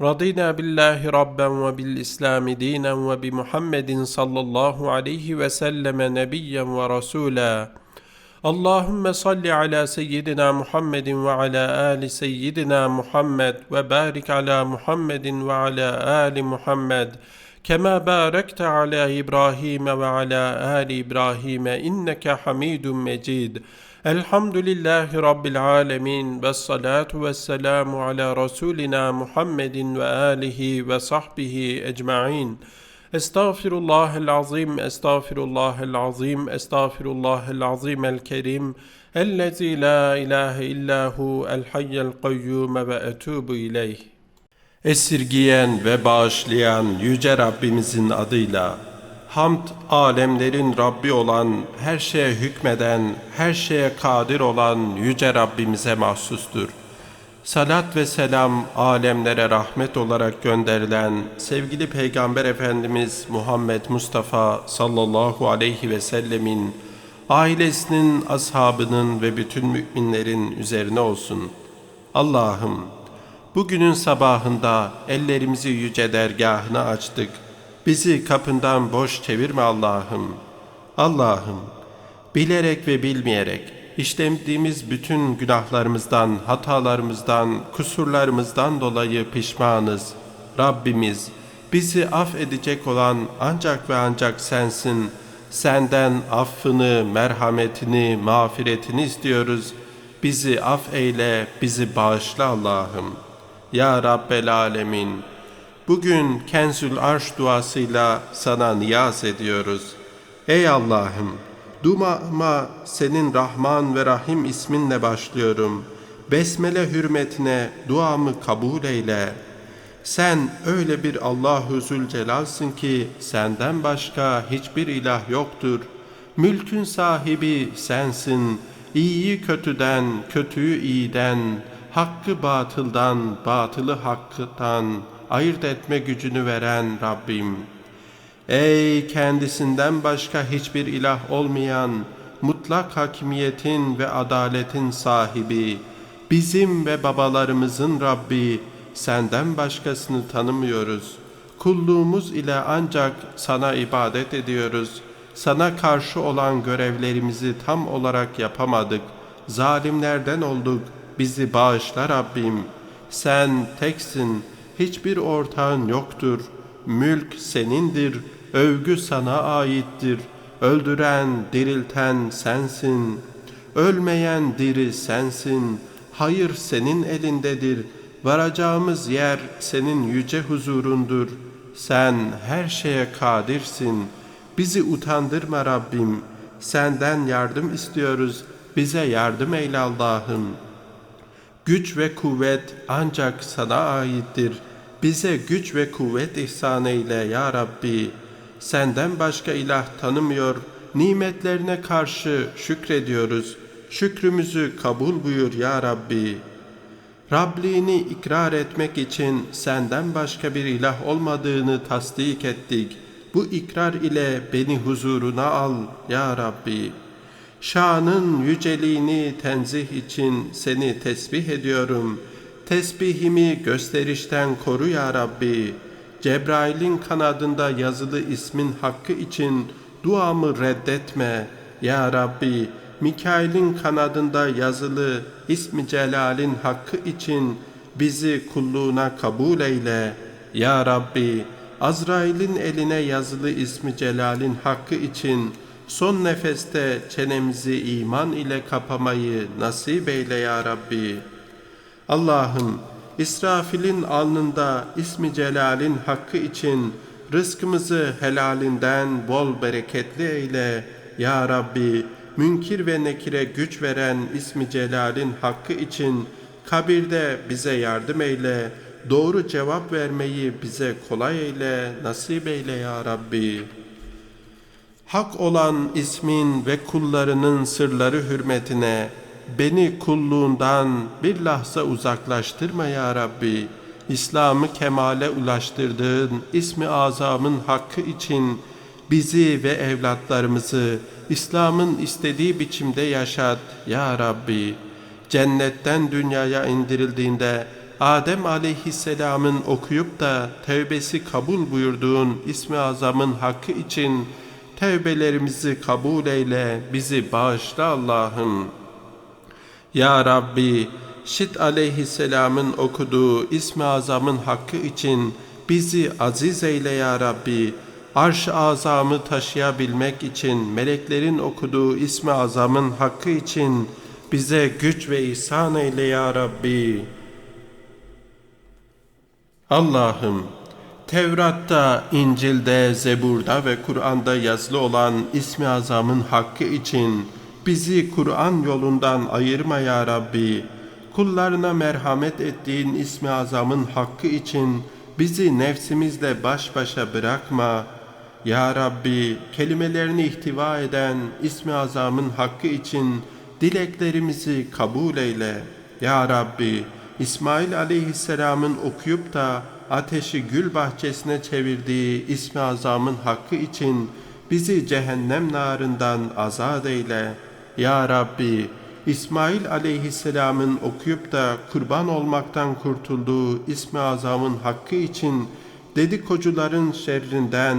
رضينا بالله ربا وبالإسلام دينا وبمحمد صلى الله عليه وسلم نبيا ورسولا. اللهم صل على سيدنا محمد وعلى آل سيدنا محمد وبارك على محمد وعلى آل محمد كما باركت على إبراهيم وعلى آل إبراهيم إنك حميد مجيد. Elhamdülillahi Rabbil alemin ve salatu ve selamu ala Resulina Muhammedin ve alihi ve sahbihi ecma'in. Estağfirullahel azim, estağfirullahel azim, estağfirullahel azim el kerim. Ellezî la ilahe illahu el hayyel kayyume ve etûbu ileyh. Esirgiyen ve bağışlayan Yüce Rabbimizin adıyla. Hamd alemlerin Rabbi olan, her şeye hükmeden, her şeye kadir olan Yüce Rabbimize mahsustur. Salat ve selam alemlere rahmet olarak gönderilen sevgili Peygamber Efendimiz Muhammed Mustafa sallallahu aleyhi ve sellemin ailesinin, ashabının ve bütün müminlerin üzerine olsun. Allah'ım bugünün sabahında ellerimizi yüce dergahına açtık. Bizi kapından boş çevirme Allah'ım. Allah'ım bilerek ve bilmeyerek işlemdiğimiz bütün günahlarımızdan, hatalarımızdan, kusurlarımızdan dolayı pişmanız. Rabbimiz bizi affedecek olan ancak ve ancak sensin. Senden affını, merhametini, mağfiretini istiyoruz. Bizi af eyle, bizi bağışla Allah'ım. Ya Rabbel Alemin. Bugün Kenzül Arş duasıyla sana niyaz ediyoruz. Ey Allah'ım, duama senin Rahman ve Rahim isminle başlıyorum. Besmele hürmetine duamı kabul eyle. Sen öyle bir Allahu Zülcelal'sın ki senden başka hiçbir ilah yoktur. Mülkün sahibi sensin. İyiyi kötüden, kötüyü iyiden, hakkı batıldan, batılı hakkıdan ayırt etme gücünü veren Rabbim. Ey kendisinden başka hiçbir ilah olmayan, mutlak hakimiyetin ve adaletin sahibi, bizim ve babalarımızın Rabbi, senden başkasını tanımıyoruz. Kulluğumuz ile ancak sana ibadet ediyoruz. Sana karşı olan görevlerimizi tam olarak yapamadık. Zalimlerden olduk. Bizi bağışla Rabbim. Sen teksin. Hiçbir ortağın yoktur. Mülk senindir. Övgü sana aittir. Öldüren, dirilten sensin. Ölmeyen diri sensin. Hayır senin elindedir. Varacağımız yer senin yüce huzurundur. Sen her şeye kadirsin. Bizi utandırma Rabbim. Senden yardım istiyoruz. Bize yardım eyle Allah'ım. Güç ve kuvvet ancak sana aittir. Bize güç ve kuvvet ihsan eyle ya Rabbi. Senden başka ilah tanımıyor. Nimetlerine karşı şükrediyoruz. Şükrümüzü kabul buyur ya Rabbi. Rabliğini ikrar etmek için senden başka bir ilah olmadığını tasdik ettik. Bu ikrar ile beni huzuruna al ya Rabbi. Şanın yüceliğini tenzih için seni tesbih ediyorum. Tesbihimi gösterişten koru ya Rabbi. Cebrail'in kanadında yazılı ismin hakkı için duamı reddetme ya Rabbi. Mikail'in kanadında yazılı ismi celalin hakkı için bizi kulluğuna kabul eyle. Ya Rabbi, Azrail'in eline yazılı ismi celalin hakkı için son nefeste çenemizi iman ile kapamayı nasip eyle ya Rabbi. Allah'ım, İsrafil'in alnında ismi celalin hakkı için rızkımızı helalinden bol bereketli eyle. Ya Rabbi, münkir ve nekire güç veren ismi celalin hakkı için kabirde bize yardım eyle. Doğru cevap vermeyi bize kolay eyle, nasip eyle ya Rabbi. Hak olan ismin ve kullarının sırları hürmetine beni kulluğundan bir lahza uzaklaştırma ya Rabbi. İslam'ı kemale ulaştırdığın ismi azamın hakkı için bizi ve evlatlarımızı İslam'ın istediği biçimde yaşat ya Rabbi. Cennetten dünyaya indirildiğinde Adem aleyhisselamın okuyup da tevbesi kabul buyurduğun ismi azamın hakkı için tevbelerimizi kabul eyle, bizi bağışla Allah'ım. Ya Rabbi, Şit aleyhisselamın okuduğu ismi azamın hakkı için bizi aziz eyle ya Rabbi. Arş-ı azamı taşıyabilmek için meleklerin okuduğu ismi azamın hakkı için bize güç ve ihsan eyle ya Rabbi. Allah'ım, Tevrat'ta, İncil'de, Zebur'da ve Kur'an'da yazılı olan ismi azamın hakkı için bizi Kur'an yolundan ayırma ya Rabbi. Kullarına merhamet ettiğin ismi azamın hakkı için bizi nefsimizle baş başa bırakma. Ya Rabbi, kelimelerini ihtiva eden ismi azamın hakkı için dileklerimizi kabul eyle. Ya Rabbi, İsmail aleyhisselamın okuyup da ateşi gül bahçesine çevirdiği ismi azamın hakkı için bizi cehennem narından azat eyle. Ya Rabbi, İsmail aleyhisselamın okuyup da kurban olmaktan kurtulduğu ismi azamın hakkı için dedikocuların şerrinden,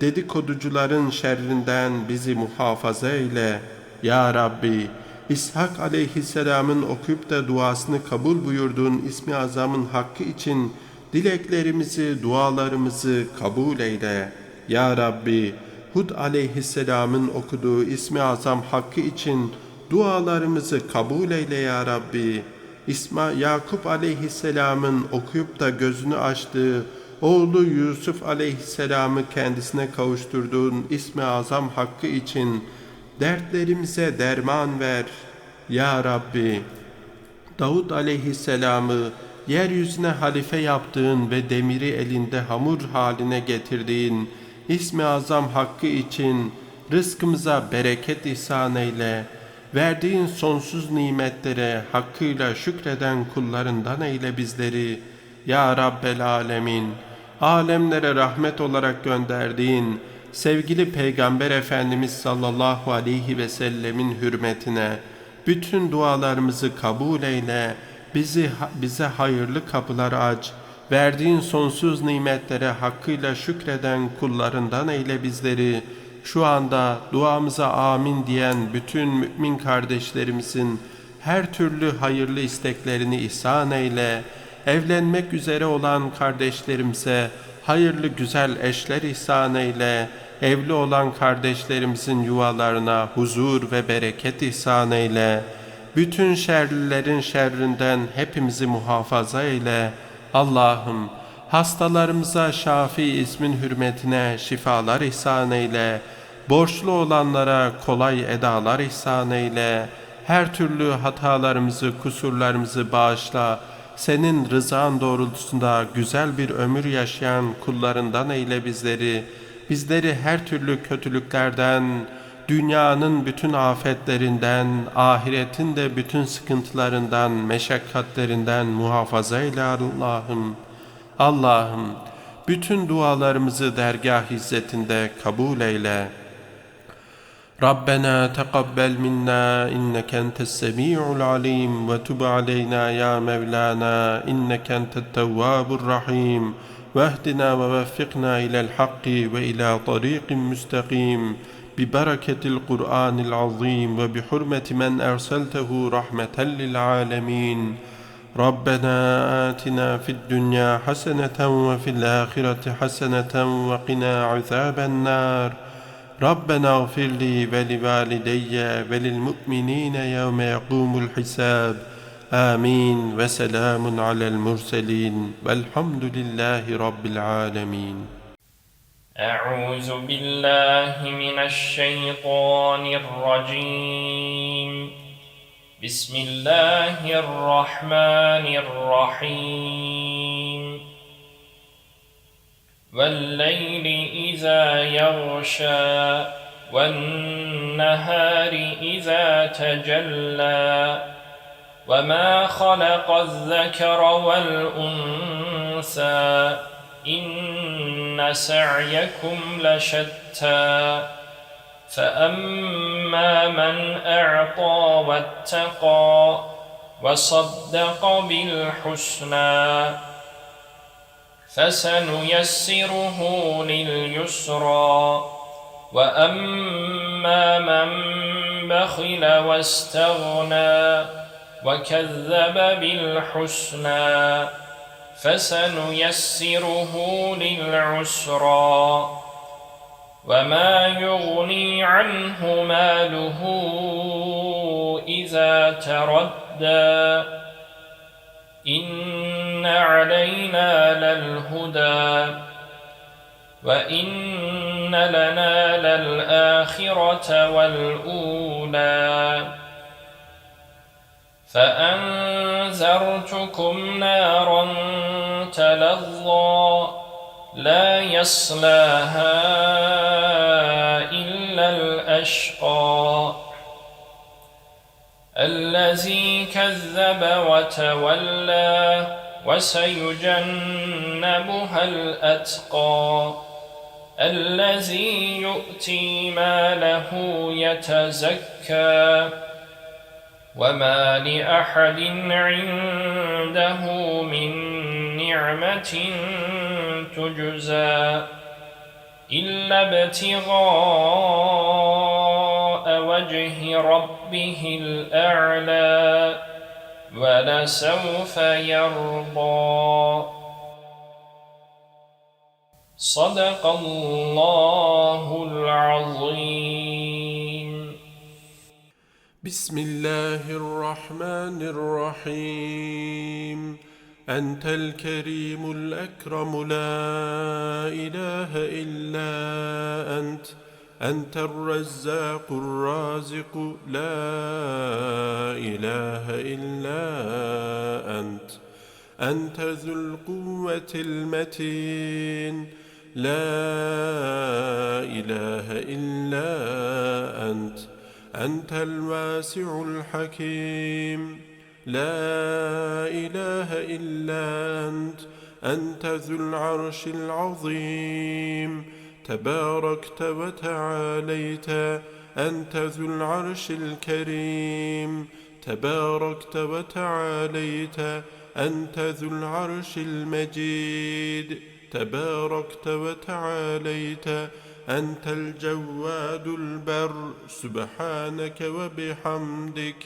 dedikoducuların şerrinden bizi muhafaza eyle. Ya Rabbi, İshak aleyhisselamın okuyup da duasını kabul buyurduğun ismi azamın hakkı için dileklerimizi, dualarımızı kabul eyle. Ya Rabbi, Hud aleyhisselamın okuduğu ismi azam hakkı için dualarımızı kabul eyle ya Rabbi. İsma Yakup aleyhisselamın okuyup da gözünü açtığı oğlu Yusuf aleyhisselamı kendisine kavuşturduğun ismi azam hakkı için dertlerimize derman ver. Ya Rabbi, Davud aleyhisselamı yeryüzüne halife yaptığın ve demiri elinde hamur haline getirdiğin ismi azam hakkı için rızkımıza bereket ihsan eyle. Verdiğin sonsuz nimetlere hakkıyla şükreden kullarından eyle bizleri. Ya Rabbel Alemin, alemlere rahmet olarak gönderdiğin sevgili Peygamber Efendimiz sallallahu aleyhi ve sellemin hürmetine bütün dualarımızı kabul eyle, bizi bize hayırlı kapılar aç, verdiğin sonsuz nimetlere hakkıyla şükreden kullarından eyle bizleri. Şu anda duamıza amin diyen bütün mümin kardeşlerimizin her türlü hayırlı isteklerini ihsan eyle. Evlenmek üzere olan kardeşlerimize hayırlı güzel eşler ihsan eyle. Evli olan kardeşlerimizin yuvalarına huzur ve bereket ihsan eyle. Bütün şerlilerin şerrinden hepimizi muhafaza eyle. Allah'ım hastalarımıza Şafi ismin hürmetine şifalar ihsan eyle. Borçlu olanlara kolay edalar ihsan eyle. Her türlü hatalarımızı, kusurlarımızı bağışla. Senin rızan doğrultusunda güzel bir ömür yaşayan kullarından eyle bizleri. Bizleri her türlü kötülüklerden, dünyanın bütün afetlerinden, ahiretin de bütün sıkıntılarından, meşakkatlerinden muhafaza eyle Allah'ım. Allah'ım bütün dualarımızı dergah izzetinde kabul eyle. Rabbena tekabbel minna inneke entes semi'ul alim ve tub aleyna ya Mevlana inneke entet tevvabur rahim. Vehdina ve veffikna ilel hakki ve ila tariqin müstakim. ببركة القرآن العظيم وبحرمة من أرسلته رحمة للعالمين. ربنا آتنا في الدنيا حسنة وفي الآخرة حسنة وقنا عذاب النار. ربنا اغفر لي ولوالدي وللمؤمنين يوم يقوم الحساب. آمين. وسلام على المرسلين. والحمد لله رب العالمين. أعوذ بالله من الشيطان الرجيم. بسم الله الرحمن الرحيم. والليل إذا يغشى والنهار إذا تجلى وما خلق الذكر والأنثى سعيكم لشتى. فأما من أعطى واتقى وصدق بالحسنى فسنيسره لليسرى. وأما من بخل واستغنى وكذب بالحسنى فسنيسره للعسرى وما يغني عنه ماله إذا تردى إن علينا للهدى وإن لنا للآخرة والأولى فأنذرتكم نارا تلظى لا يصلاها إلا الأشقى. الذي كذب وتولى وسيجنبها الأتقى. الذي يؤتي ماله يتزكى. وما لأحد عنده من نعمة تجزى إلا ابتغاء وجه ربه الأعلى ولسوف يرضى. صدق الله العظيم. بسم الله الرحمن الرحيم. أنت الكريم الأكرم لا إله إلا أنت. أنت الرزاق الرازق لا إله إلا أنت. أنت ذو القوة المتين لا إله إلا أنت. أنت الواسع الحكيم. لا إله إلا أنت أنت ذو العرش العظيم. تباركت وتعاليت أنت ذو العرش الكريم. تباركت وتعاليت أنت ذو العرش المجيد. تباركت وتعاليت أنت الجواد البر سبحانك وبحمدك.